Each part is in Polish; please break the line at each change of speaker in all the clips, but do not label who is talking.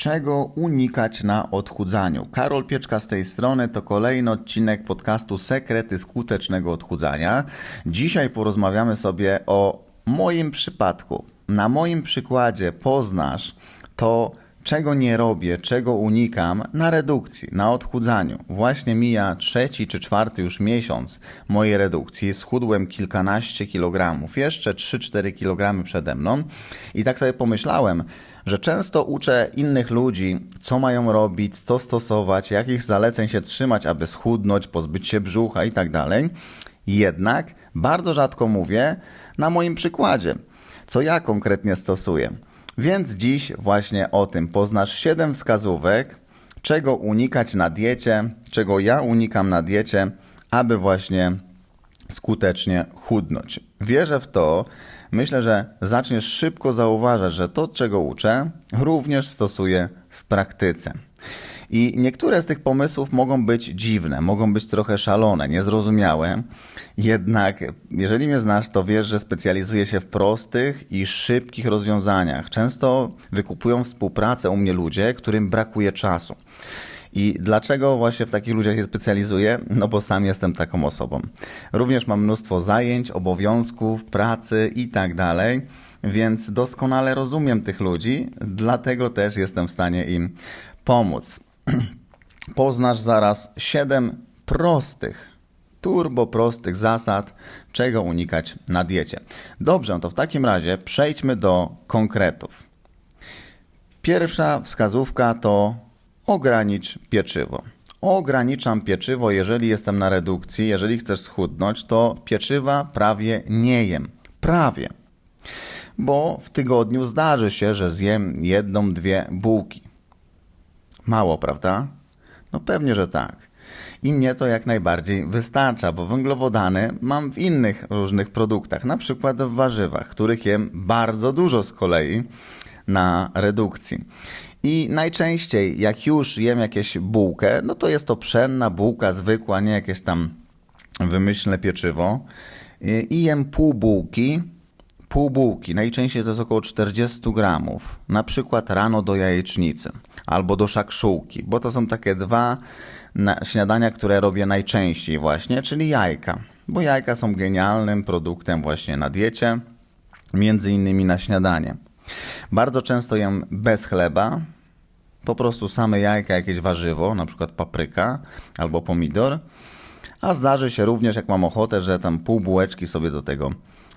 Czego unikać na odchudzaniu? Karol Pieczka z tej strony to kolejny odcinek podcastu Sekrety skutecznego odchudzania. Dzisiaj porozmawiamy sobie o moim przypadku. Na moim przykładzie poznasz to, czego nie robię, czego unikam na redukcji, na odchudzaniu. Właśnie mija trzeci czy czwarty już miesiąc mojej redukcji. Schudłem kilkanaście kilogramów, jeszcze 3-4 kilogramy przede mną. I tak sobie pomyślałem, że często uczę innych ludzi, co mają robić, co stosować, jakich zaleceń się trzymać, aby schudnąć, pozbyć się brzucha i tak. Jednak bardzo rzadko mówię na moim przykładzie, co ja konkretnie stosuję. Więc dziś właśnie o tym poznasz 7 wskazówek, czego unikać na diecie, czego ja unikam na diecie, aby właśnie skutecznie chudnąć. Wierzę w to, myślę, że zaczniesz szybko zauważać, że to, czego uczę, również stosuję w praktyce. I niektóre z tych pomysłów mogą być dziwne, mogą być trochę szalone, niezrozumiałe. Jednak, jeżeli mnie znasz, to wiesz, że specjalizuję się w prostych i szybkich rozwiązaniach. Często wykupują współpracę u mnie ludzie, którym brakuje czasu. I dlaczego właśnie w takich ludziach się specjalizuję? No bo sam jestem taką osobą. Również mam mnóstwo zajęć, obowiązków, pracy i tak dalej, więc doskonale rozumiem tych ludzi, dlatego też jestem w stanie im pomóc. Poznasz zaraz 7 prostych, turbo prostych zasad, czego unikać na diecie. Dobrze, no to w takim razie przejdźmy do konkretów. Pierwsza wskazówka to ogranicz pieczywo. Ograniczam pieczywo, jeżeli jestem na redukcji, jeżeli chcesz schudnąć, to pieczywa prawie nie jem. Prawie. Bo w tygodniu zdarzy się, że zjem jedną, dwie bułki. Mało, prawda? No pewnie, że tak. I mnie to jak najbardziej wystarcza, bo węglowodany mam w innych różnych produktach, na przykład w warzywach, których jem bardzo dużo z kolei na redukcji. I najczęściej, jak już jem jakieś bułkę, no to jest to pszenna bułka zwykła, nie jakieś tam wymyślne pieczywo. I jem pół bułki, pół bułki, najczęściej to jest około 40 gramów, na przykład rano do jajecznicy albo do szakszułki, bo to są takie dwa śniadania, które robię najczęściej właśnie, czyli jajka, bo jajka są genialnym produktem właśnie na diecie, między innymi na śniadanie. Bardzo często jem bez chleba, po prostu same jajka, jakieś warzywo, na przykład papryka albo pomidor, a zdarzy się również, jak mam ochotę, że tam pół bułeczki sobie do tego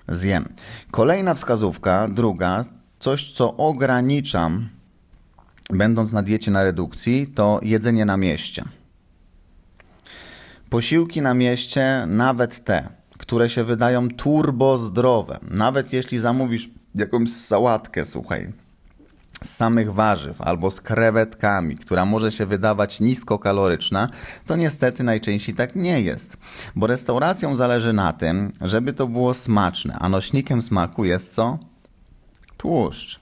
zjem. Kolejna wskazówka, druga, coś co ograniczam, będąc na diecie na redukcji, to jedzenie na mieście. Posiłki na mieście, nawet te, które się wydają turbo zdrowe, nawet jeśli zamówisz jakąś sałatkę, słuchaj, z samych warzyw albo z krewetkami, która może się wydawać niskokaloryczna, to niestety najczęściej tak nie jest. Bo restauracją zależy na tym, żeby to było smaczne, a nośnikiem smaku jest co? Tłuszcz.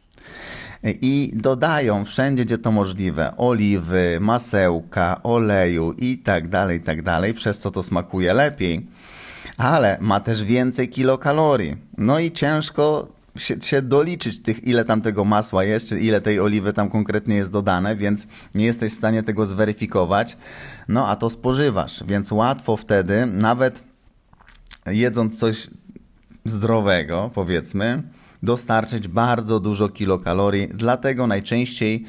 I dodają wszędzie, gdzie to możliwe, oliwy, masełka, oleju i tak dalej, i tak dalej, przez co to smakuje lepiej. Ale ma też więcej kilokalorii. No i ciężko się, się doliczyć tych, ile tam tego masła jest, czy ile tej oliwy tam konkretnie jest dodane, więc nie jesteś w stanie tego zweryfikować. No a to spożywasz, więc łatwo wtedy, nawet jedząc coś zdrowego, powiedzmy, dostarczyć bardzo dużo kilokalorii. Dlatego najczęściej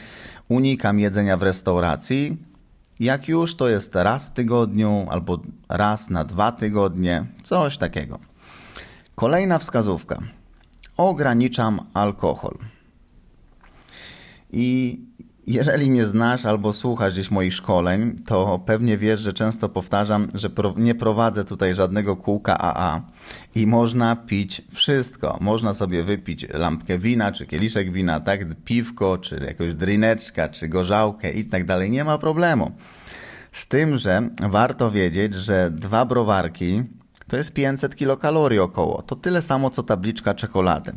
unikam jedzenia w restauracji. Jak już to jest raz w tygodniu albo raz na dwa tygodnie, coś takiego. Kolejna wskazówka. Ograniczam alkohol. I jeżeli mnie znasz albo słuchasz gdzieś moich szkoleń, to pewnie wiesz, że często powtarzam, że nie prowadzę tutaj żadnego kółka AA i można pić wszystko. Można sobie wypić lampkę wina, czy kieliszek wina, tak, piwko, czy jakąś drineczka, czy gorzałkę i tak dalej. Nie ma problemu. Z tym, że warto wiedzieć, że dwa browarki to jest 500 kilokalorii około. To tyle samo co tabliczka czekolady.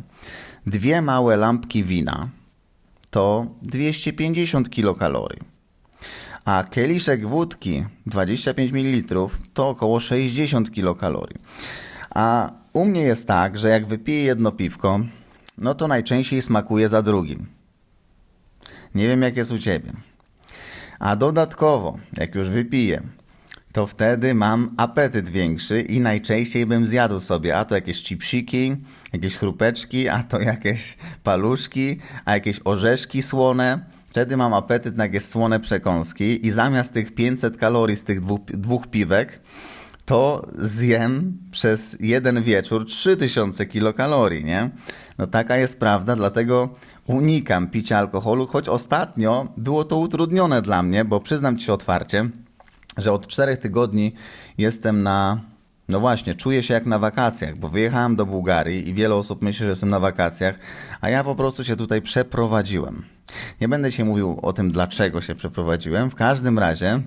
Dwie małe lampki wina to 250 kilokalorii. A kieliszek wódki 25 ml to około 60 kilokalorii. A u mnie jest tak, że jak wypiję jedno piwko, no to najczęściej smakuje za drugim. Nie wiem, jak jest u ciebie. A dodatkowo, jak już wypiję, to wtedy mam apetyt większy i najczęściej bym zjadł sobie, a to jakieś chipsiki, jakieś chrupeczki, a to jakieś paluszki, a jakieś orzeszki słone. Wtedy mam apetyt na jakieś słone przekąski i zamiast tych 500 kalorii z tych dwóch, dwóch piwek, to zjem przez jeden wieczór 3000 kilokalorii, nie? No taka jest prawda, dlatego unikam picia alkoholu, choć ostatnio było to utrudnione dla mnie, bo przyznam ci otwarcie, że od czterech tygodni jestem na. No właśnie, czuję się jak na wakacjach, bo wyjechałem do Bułgarii i wiele osób myśli, że jestem na wakacjach, a ja po prostu się tutaj przeprowadziłem. Nie będę się mówił o tym, dlaczego się przeprowadziłem. W każdym razie.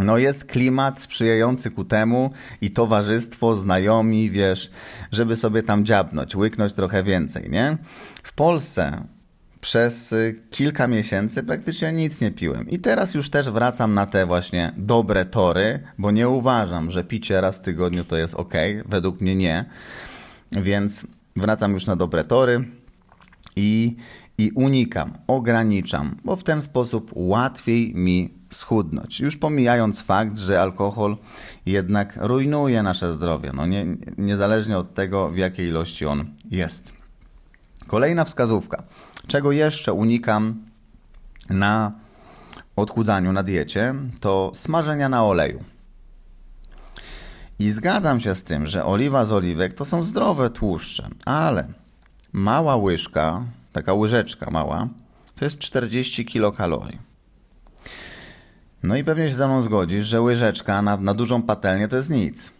No jest klimat sprzyjający ku temu i towarzystwo, znajomi, wiesz, żeby sobie tam dziabnąć, łyknąć trochę więcej, nie? W Polsce przez y, kilka miesięcy praktycznie nic nie piłem. I teraz już też wracam na te właśnie dobre tory, bo nie uważam, że picie raz w tygodniu to jest ok. Według mnie nie. Więc wracam już na dobre tory i, i unikam, ograniczam, bo w ten sposób łatwiej mi schudnąć. Już pomijając fakt, że alkohol jednak rujnuje nasze zdrowie, no nie, niezależnie od tego, w jakiej ilości on jest. Kolejna wskazówka. Czego jeszcze unikam na odchudzaniu, na diecie, to smażenia na oleju. I zgadzam się z tym, że oliwa z oliwek to są zdrowe tłuszcze, ale mała łyżka, taka łyżeczka mała, to jest 40 kilokalorii. No i pewnie się ze mną zgodzisz, że łyżeczka na, na dużą patelnię to jest nic.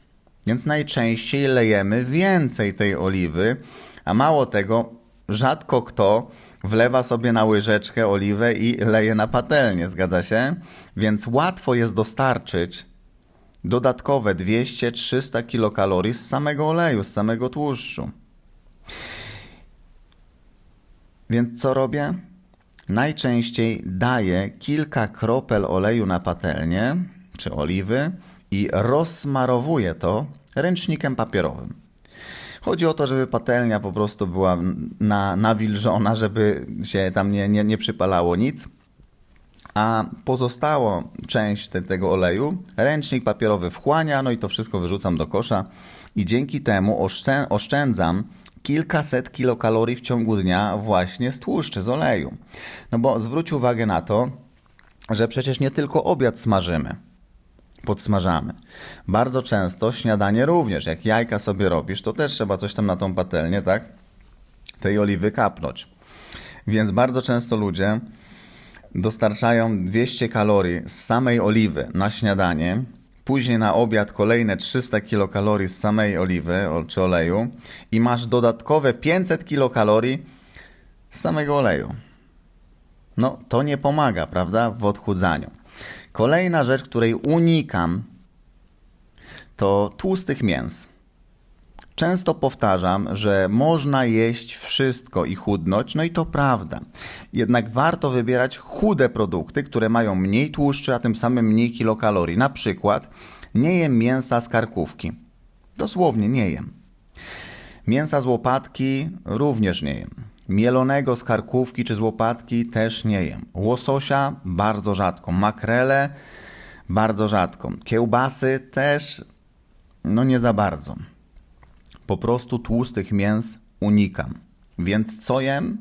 Więc najczęściej lejemy więcej tej oliwy, a mało tego, rzadko kto wlewa sobie na łyżeczkę oliwę i leje na patelnię, zgadza się? Więc łatwo jest dostarczyć dodatkowe 200-300 kilokalorii z samego oleju, z samego tłuszczu. Więc co robię? Najczęściej daję kilka kropel oleju na patelnię czy oliwy i rozsmarowuję to ręcznikiem papierowym. Chodzi o to, żeby patelnia po prostu była na, nawilżona, żeby się tam nie, nie, nie przypalało nic. A pozostałą część te, tego oleju ręcznik papierowy wchłania, no i to wszystko wyrzucam do kosza i dzięki temu oszczędzam kilkaset kilokalorii w ciągu dnia właśnie z tłuszczy, z oleju. No bo zwróć uwagę na to, że przecież nie tylko obiad smażymy podsmażamy. Bardzo często śniadanie również. Jak jajka sobie robisz, to też trzeba coś tam na tą patelnię, tak? Tej oliwy kapnąć. Więc bardzo często ludzie dostarczają 200 kalorii z samej oliwy na śniadanie, później na obiad kolejne 300 kilokalorii z samej oliwy czy oleju i masz dodatkowe 500 kilokalorii z samego oleju. No, to nie pomaga, prawda, w odchudzaniu. Kolejna rzecz, której unikam, to tłustych mięs. Często powtarzam, że można jeść wszystko i chudnąć, no i to prawda. Jednak warto wybierać chude produkty, które mają mniej tłuszczy, a tym samym mniej kilokalorii. Na przykład nie jem mięsa z karkówki. Dosłownie nie jem. Mięsa z łopatki również nie jem. Mielonego z karkówki czy z łopatki też nie jem. Łososia bardzo rzadko. Makrele bardzo rzadko. Kiełbasy też no nie za bardzo. Po prostu tłustych mięs unikam. Więc co jem?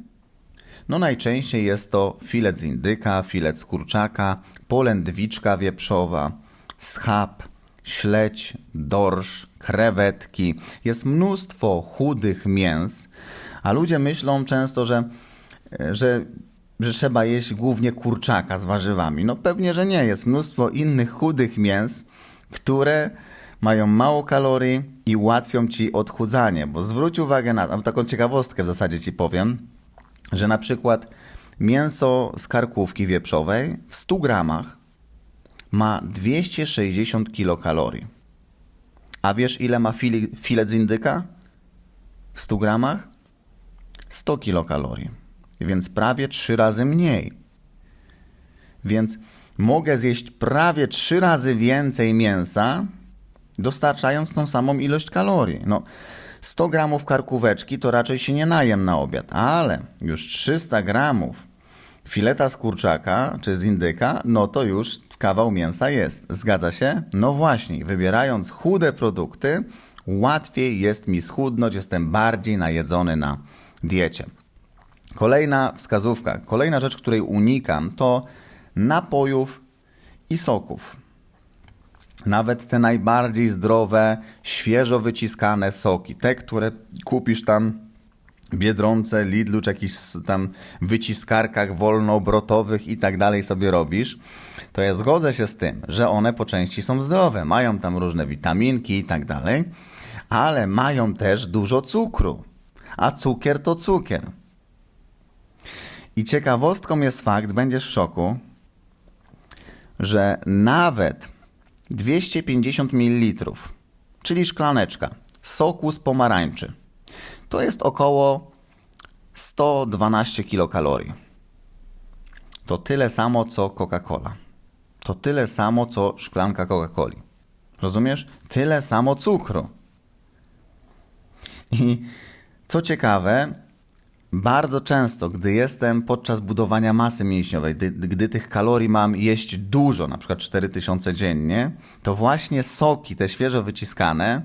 No najczęściej jest to filet z indyka, filet z kurczaka, polędwiczka wieprzowa, schab, śledź, dorsz, krewetki. Jest mnóstwo chudych mięs, a ludzie myślą często, że, że, że trzeba jeść głównie kurczaka z warzywami. No pewnie, że nie. Jest mnóstwo innych chudych mięs, które mają mało kalorii i ułatwią ci odchudzanie. Bo zwróć uwagę na taką ciekawostkę w zasadzie ci powiem, że na przykład mięso z karkówki wieprzowej w 100 gramach ma 260 kilokalorii. A wiesz ile ma filet z indyka? W 100 gramach? 100 kilokalorii, więc prawie 3 razy mniej. Więc mogę zjeść prawie 3 razy więcej mięsa, dostarczając tą samą ilość kalorii. No, 100 gramów karkóweczki to raczej się nie najem na obiad, ale już 300 gramów fileta z kurczaka czy z indyka, no to już kawał mięsa jest. Zgadza się? No właśnie, wybierając chude produkty, łatwiej jest mi schudnąć, jestem bardziej najedzony na diecie. Kolejna wskazówka, kolejna rzecz, której unikam, to napojów i soków. Nawet te najbardziej zdrowe, świeżo wyciskane soki, te, które kupisz tam Biedronce, Lidlu, czy jakichś tam wyciskarkach wolnoobrotowych i tak dalej sobie robisz, to ja zgodzę się z tym, że one po części są zdrowe, mają tam różne witaminki i tak dalej, ale mają też dużo cukru, a cukier to cukier. I ciekawostką jest fakt, będziesz w szoku, że nawet 250 ml, czyli szklaneczka soku z pomarańczy, to jest około 112 kilokalorii. To tyle samo co Coca-Cola. To tyle samo co szklanka Coca-Coli. Rozumiesz? Tyle samo cukru. I co ciekawe, bardzo często, gdy jestem podczas budowania masy mięśniowej, gdy, gdy, tych kalorii mam jeść dużo, na przykład 4000 dziennie, to właśnie soki, te świeżo wyciskane,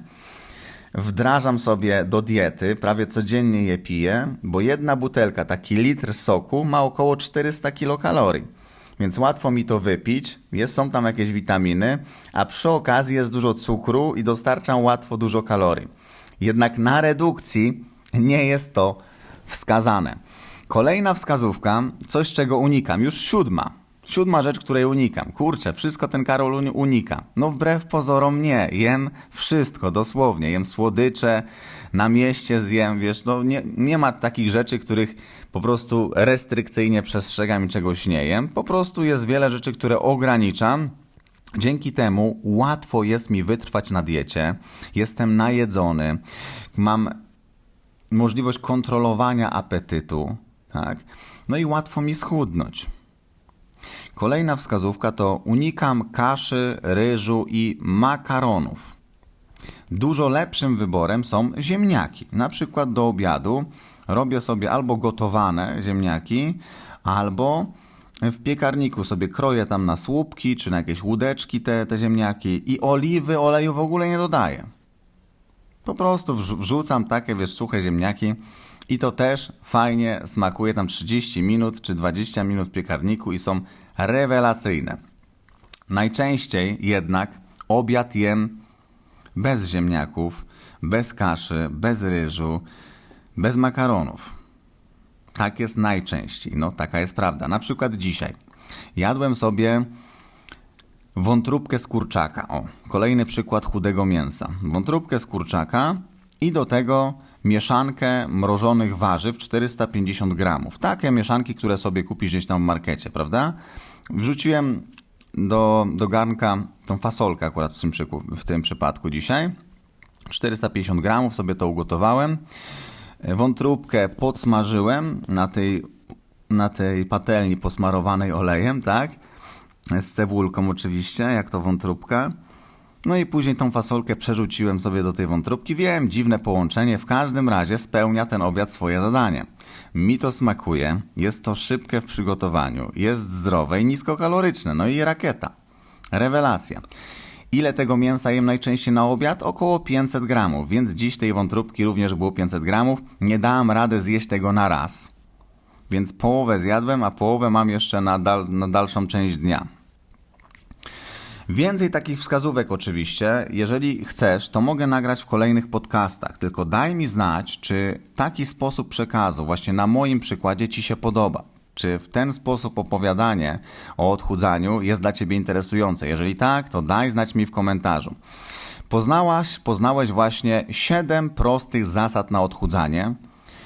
wdrażam sobie do diety, prawie codziennie je piję, bo jedna butelka, taki litr soku ma około 400 kilokalorii. Więc łatwo mi to wypić, jest, są tam jakieś witaminy, a przy okazji jest dużo cukru i dostarczam łatwo dużo kalorii. Jednak na redukcji nie jest to wskazane. Kolejna wskazówka, coś czego unikam, już siódma. Siódma rzecz, której unikam. Kurczę, wszystko ten Karol unika. No wbrew pozorom nie. Jem wszystko, dosłownie. Jem słodycze, na mieście zjem, wiesz, no nie, nie ma takich rzeczy, których po prostu restrykcyjnie przestrzegam i czegoś nie jem. Po prostu jest wiele rzeczy, które ograniczam. Dzięki temu łatwo jest mi wytrwać na diecie. Jestem najedzony. Mam możliwość kontrolowania apetytu, tak? No i łatwo mi schudnąć. Kolejna wskazówka to unikam kaszy, ryżu i makaronów. Dużo lepszym wyborem są ziemniaki. Na przykład do obiadu robię sobie albo gotowane ziemniaki, albo w piekarniku sobie kroję tam na słupki czy na jakieś łódeczki te, te ziemniaki i oliwy, oleju w ogóle nie dodaję. Po prostu wrzucam takie, wiesz, suche ziemniaki i to też fajnie smakuje tam 30 minut czy 20 minut w piekarniku i są rewelacyjne. Najczęściej jednak obiad jem bez ziemniaków, bez kaszy, bez ryżu, bez makaronów. Tak jest najczęściej. No, taka jest prawda. Na przykład dzisiaj jadłem sobie wątróbkę z kurczaka. O, kolejny przykład chudego mięsa. Wątróbkę z kurczaka i do tego mieszankę mrożonych warzyw 450 gramów. Takie mieszanki, które sobie kupisz gdzieś tam w markecie, prawda? Wrzuciłem do, do garnka tą fasolkę akurat w tym, w tym przypadku dzisiaj. 450 gramów sobie to ugotowałem. Wątróbkę podsmażyłem na tej, na tej patelni posmarowanej olejem, tak? Z cebulką oczywiście, jak to wątróbka. No i później tą fasolkę przerzuciłem sobie do tej wątróbki. Wiem, dziwne połączenie, w każdym razie spełnia ten obiad swoje zadanie. Mi to smakuje, jest to szybkie w przygotowaniu, jest zdrowe i niskokaloryczne, no i rakieta. Rewelacja. Ile tego mięsa jem najczęściej na obiad? Około 500 gramów, więc dziś tej wątróbki również było 500 gramów. Nie dałem rady zjeść tego na raz, więc połowę zjadłem, a połowę mam jeszcze na, dal na dalszą część dnia. Więcej takich wskazówek oczywiście. Jeżeli chcesz, to mogę nagrać w kolejnych podcastach. Tylko daj mi znać, czy taki sposób przekazu, właśnie na moim przykładzie, Ci się podoba. Czy w ten sposób opowiadanie o odchudzaniu jest dla Ciebie interesujące? Jeżeli tak, to daj znać mi w komentarzu. Poznałaś, poznałeś właśnie 7 prostych zasad na odchudzanie,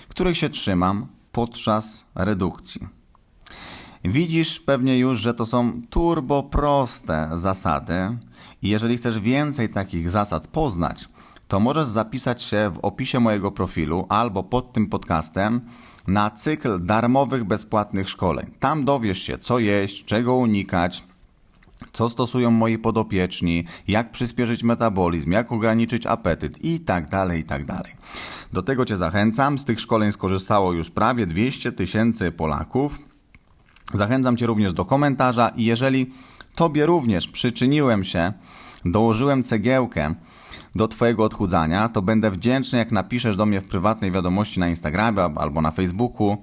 których się trzymam podczas redukcji. Widzisz pewnie już, że to są turbo proste zasady i jeżeli chcesz więcej takich zasad poznać, to możesz zapisać się w opisie mojego profilu albo pod tym podcastem na cykl darmowych, bezpłatnych szkoleń. Tam dowiesz się, co jeść, czego unikać, co stosują moi podopieczni, jak przyspieszyć metabolizm, jak ograniczyć apetyt i tak dalej, i tak dalej. Do tego Cię zachęcam. Z tych szkoleń skorzystało już prawie 200 tysięcy Polaków Zachęcam Cię również do komentarza i jeżeli Tobie również przyczyniłem się, dołożyłem cegiełkę do Twojego odchudzania, to będę wdzięczny, jak napiszesz do mnie w prywatnej wiadomości na Instagramie albo na Facebooku,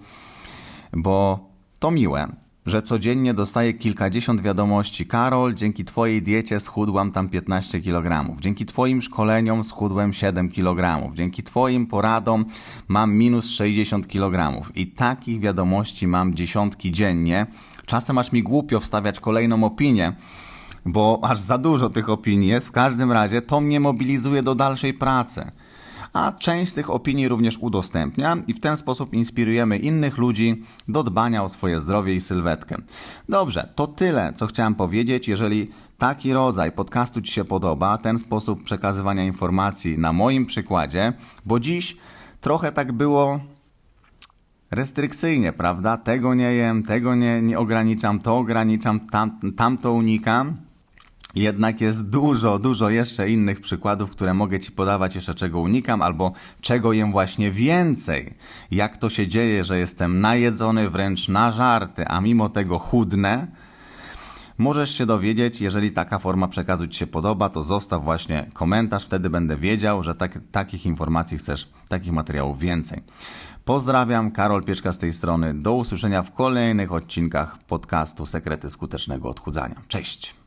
bo to miłe, że codziennie dostaję kilkadziesiąt wiadomości. Karol, dzięki Twojej diecie schudłam tam 15 kg. Dzięki Twoim szkoleniom schudłem 7 kg. Dzięki Twoim poradom mam minus 60 kg. I takich wiadomości mam dziesiątki dziennie. Czasem aż mi głupio wstawiać kolejną opinię, bo aż za dużo tych opinii jest. W każdym razie to mnie mobilizuje do dalszej pracy a część z tych opinii również udostępniam i w ten sposób inspirujemy innych ludzi do dbania o swoje zdrowie i sylwetkę. Dobrze, to tyle, co chciałem powiedzieć. Jeżeli taki rodzaj podcastu Ci się podoba, ten sposób przekazywania informacji na moim przykładzie, bo dziś trochę tak było restrykcyjnie, prawda? Tego nie jem, tego nie, nie ograniczam, to ograniczam, tam, tamto unikam. Jednak jest dużo, dużo jeszcze innych przykładów, które mogę Ci podawać, jeszcze czego unikam, albo czego jem właśnie więcej. Jak to się dzieje, że jestem najedzony, wręcz nażarty, a mimo tego chudnę. Możesz się dowiedzieć, jeżeli taka forma przekazu Ci się podoba, to zostaw właśnie komentarz, wtedy będę wiedział, że tak, takich informacji chcesz, takich materiałów więcej. Pozdrawiam, Karol Pieczka z tej strony. Do usłyszenia w kolejnych odcinkach podcastu Sekrety Skutecznego Odchudzania. Cześć!